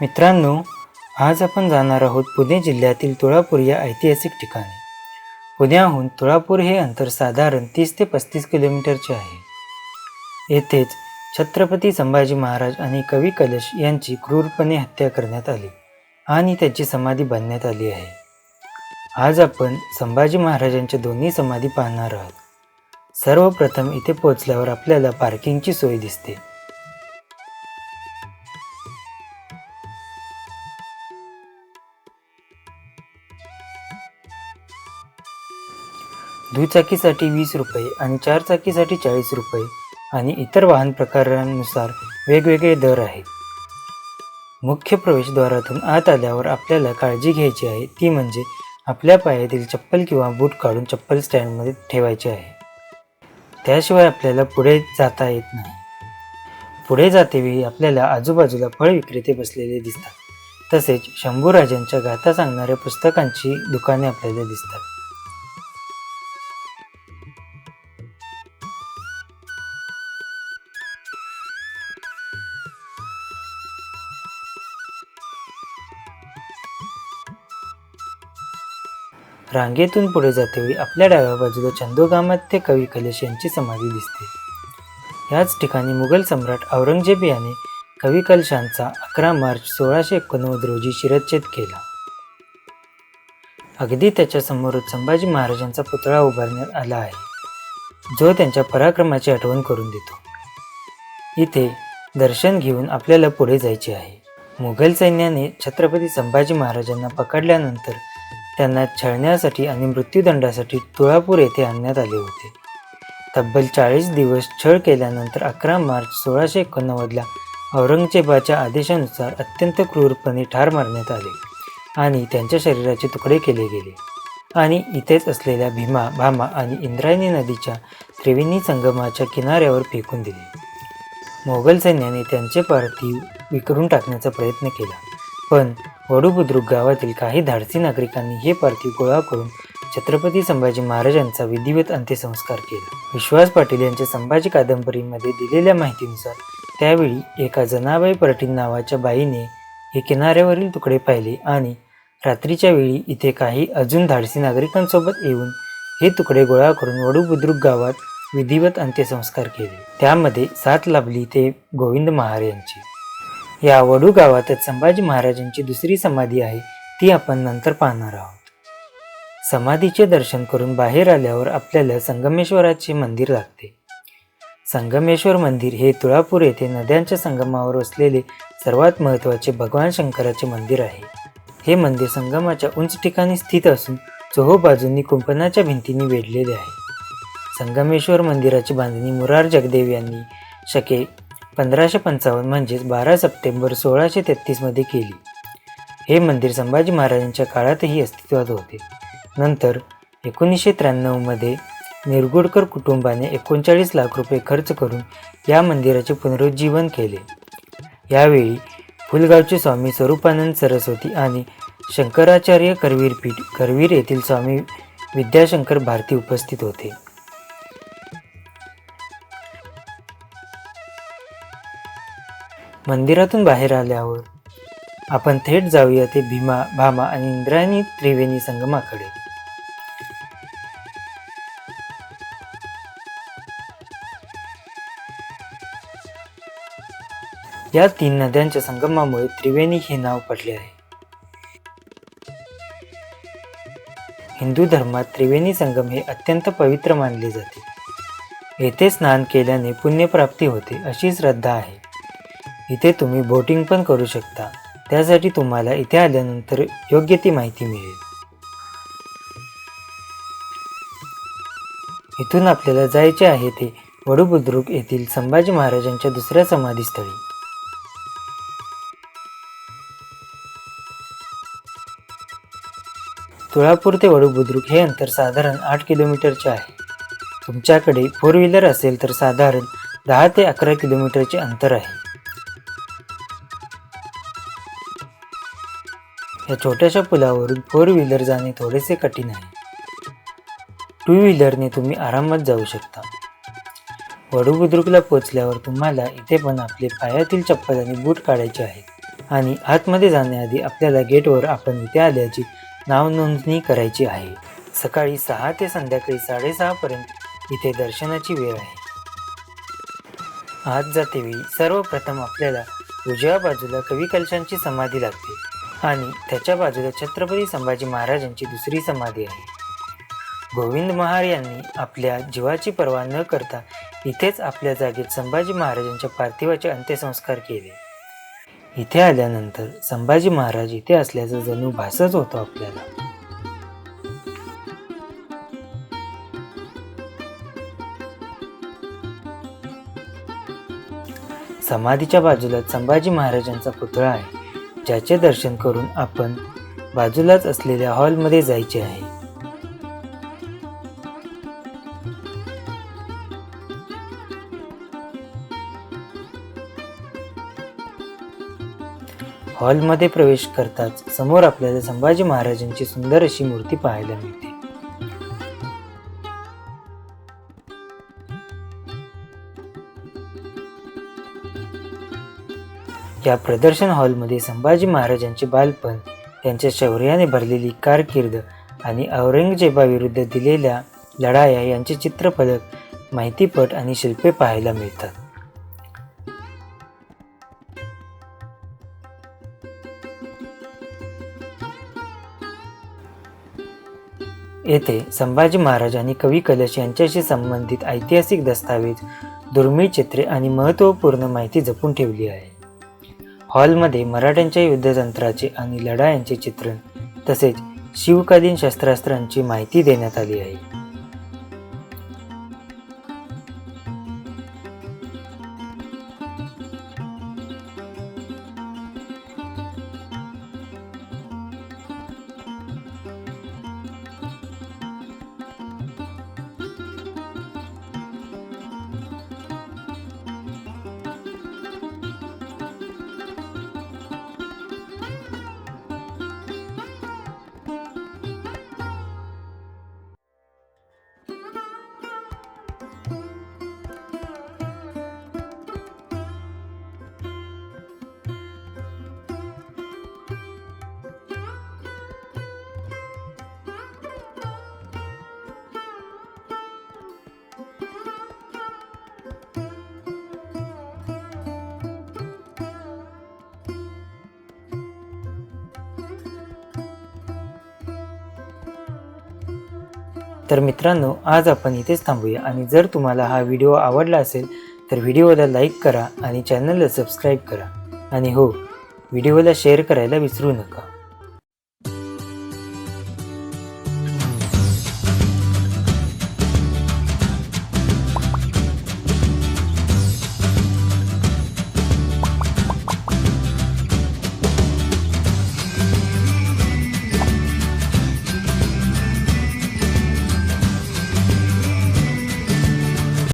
मित्रांनो आज आपण जाणार आहोत पुणे जिल्ह्यातील तुळापूर या ऐतिहासिक ठिकाणी. पुण्याहून तुळापूर हे अंतर साधारण तीस ते पस्तीस किलोमीटरचे आहे. येथेच छत्रपती संभाजी महाराज आणि कवी कलश यांची क्रूरपणे हत्या करण्यात आली आणि त्याची समाधी बांधण्यात आली आहे. आज आपण संभाजी महाराजांच्या दोन्ही समाधी पाहणार आहोत. सर्वप्रथम इथे पोहोचल्यावर आपल्याला पार्किंगची सोय दिसते. दुचाकीसाठी वीस रुपये आणि चार चाकीसाठी चाळीस रुपये आणि इतर वाहन प्रकारांनुसार वेगवेगळे दर आहेत मुख्य प्रवेशद्वारातून आत आल्यावर आपल्याला काळजी घ्यायची आहे. ती म्हणजे आपल्या पायातील चप्पल किंवा बूट काढून चप्पल स्टँडमध्ये ठेवायचे आहे. त्याशिवाय आपल्याला पुढे जाता येत नाही. पुढे जातेवेळी आपल्याला आजूबाजूला फळ विक्रेते बसलेले दिसतात. तसेच शंभूराजांच्या गाथा सांगणाऱ्या पुस्तकांची दुकाने आपल्याला दिसतात. रांगेतून पुढे जातेवेळी आपल्या डाव्या बाजूला चंदोगामात कवी कलेश यांची समाधी दिसते. याच ठिकाणी मुघल सम्राट औरंगजेब याने कवी कलशांचा अकरा मार्च सोळाशे एकोणनव्वद रोजी शिरच्छेद केला. अगदी त्याच्यासमोरच संभाजी महाराजांचा पुतळा उभारण्यात आला आहे. जो त्यांच्या पराक्रमाची आठवण करून देतो. इथे दर्शन घेऊन आपल्याला पुढे जायचे आहे. मुघल सैन्याने छत्रपती संभाजी महाराजांना पकडल्यानंतर त्यांना छळण्यासाठी आणि मृत्यूदंडासाठी तुळापूर येथे आणण्यात आले होते. तब्बल चाळीस दिवस छळ केल्यानंतर अकरा मार्च सोळाशे एकोणनव्वदला औरंगजेबाच्या आदेशानुसार अत्यंत क्रूरपणे ठार मारण्यात आले आणि त्यांच्या शरीराचे तुकडे केले गेले. आणि इथेच असलेल्या भीमा भामा आणि इंद्रायणी नदीच्या त्रिवेणी संगमाच्या किनाऱ्यावर फेकून दिले. मोगल सैन्याने त्यांचे पार्थिव विकरून टाकण्याचा प्रयत्न केला. पण वडूबुद्रुक गावातील काही धाडसी नागरिकांनी हे पार्थिव गोळा करून छत्रपती संभाजी महाराजांचा विधिवत अंत्यसंस्कार केला. विश्वास पाटील यांच्या संभाजी कादंबरीमध्ये दिलेल्या माहितीनुसार त्यावेळी एका जनाबाई पाटील नावाच्या बाईने हे किनाऱ्यावरील तुकडे पाहिले आणि रात्रीच्या वेळी इथे काही अजून धाडसी नागरिकांसोबत येऊन हे तुकडे गोळा करून वडूबुद्रुक गावात विधिवत अंत्यसंस्कार केले. त्यामध्ये साथ लाभली ते गोविंद महार यांची. या वडू गावातच संभाजी महाराजांची दुसरी समाधी आहे ती आपण नंतर पाहणार आहोत. समाधीचे दर्शन करून बाहेर आल्यावर आपल्याला संगमेश्वराचे मंदिर लागते. संगमेश्वर मंदिर हे तुळापूर येथे नद्यांच्या संगमावर वसलेले सर्वात महत्त्वाचे भगवान शंकराचे मंदिर आहे. हे मंदिर संगमाच्या उंच ठिकाणी स्थित असून चोहो बाजूंनी कुंपणाच्या भिंतींनी वेढलेले आहे. संगमेश्वर मंदिराची बांधणी मुरार जगदेव यांनी शके पंधराशे पंचावन्न म्हणजेच बारा सप्टेंबर सोळाशे तेहतीसमध्ये केली. हे मंदिर संभाजी महाराजांच्या काळातही अस्तित्वात होते. नंतर एकोणीसशे त्र्याण्णवमध्ये निरगुडकर कुटुंबाने एकोणचाळीस लाख रुपये खर्च करून या मंदिराचे पुनरुज्जीवन केले. यावेळी फुलगावचे स्वामी स्वरूपानंद सरस्वती आणि शंकराचार्य करवीर पीठ करवीर येथील स्वामी विद्याशंकर भारती उपस्थित होते. मंदिरातून बाहेर आल्यावर आपण थेट जाऊया ते भीमा भामा आणि इंद्रायणी त्रिवेणी संगमाकडे. या तीन नद्यांच्या संगमामुळे त्रिवेणी हे नाव पडले आहे. हिंदू धर्मात त्रिवेणी संगम हे अत्यंत पवित्र मानले जाते. येथे स्नान केल्याने पुण्यप्राप्ती होते अशी श्रद्धा आहे. इथे तुम्ही बोटिंग पण करू शकता. त्यासाठी तुम्हाला इथे आल्यानंतर योग्य ती माहिती मिळेल. इथून आपल्याला जायचे आहे ते वडूबुद्रुक येथील संभाजी महाराजांच्या दुसऱ्या समाधीस्थळी. तुळापूर ते वडूबुद्रुक हे अंतर साधारण आठ किलोमीटरचे आहे. तुमच्याकडे फोर व्हीलर असेल तर साधारण दहा ते अकरा किलोमीटरचे अंतर आहे. या छोट्याशा पुलावरून फोर व्हीलर जाणे थोडेसे कठीण आहे. टू व्हीलरने तुम्ही आरामात जाऊ शकता. वडूबुद्रुकला पोचल्यावर तुम्हाला इथे पण आपले पायातील चप्पल आणि बूट काढायचे आहेत. आणि आतमध्ये जाण्याआधी आपल्याला गेटवर आपण इथे आल्याची नाव नोंदणी करायची आहे. सकाळी सहा ते संध्याकाळी साडेसहापर्यंत इथे दर्शनाची वेळ आहे. आत जातेवेळी सर्वप्रथम आपल्याला उजव्या बाजूला कवी कलशांची समाधी लागते. आणि त्याच्या बाजूला छत्रपती संभाजी महाराजांची दुसरी समाधी आहे. गोविंद महार यांनी आपल्या जीवाची पर्वा न करता इथेच आपल्या जागेत संभाजी महाराजांच्या पार्थिवाचे अंत्यसंस्कार केले. इथे आल्यानंतर संभाजी महाराज इथे असल्याचं जणू भासच होतो आपल्याला. समाधीच्या बाजूला संभाजी महाराजांचा पुतळा आहे. ज्याचे दर्शन करून आपण बाजूलाच असलेल्या हॉलमध्ये जायचे आहे. हॉलमध्ये प्रवेश करताच समोर आपल्याला संभाजी महाराजांची सुंदर अशी मूर्ती पाहायला मिळते. या प्रदर्शन हॉलमध्ये संभाजी महाराजांचे बालपण त्यांच्या शौर्याने भरलेली कारकीर्द आणि औरंगजेबाविरुद्ध दिलेल्या लढाया यांचे चित्रफलक माहितीपट आणि शिल्पे पाहायला मिळतात. येथे संभाजी महाराज आणि कवी कलश यांच्याशी संबंधित ऐतिहासिक दस्तावेज दुर्मिळ चित्रे आणि महत्त्वपूर्ण माहिती जपून ठेवली आहे. हॉलमध्ये मराठ्यांच्या युद्धतंत्राचे आणि लढायांचे चित्रण तसेच शिवकालीन शस्त्रास्त्रांची माहिती देण्यात आली आहे. तर मित्रांनो आज आपण इथेच थांबूया. आणि जर तुम्हाला हा व्हिडिओ आवडला असेल तर व्हिडिओला लाईक करा आणि चॅनलला सबस्क्राईब करा. आणि हो व्हिडिओला शेअर करायला विसरू नका.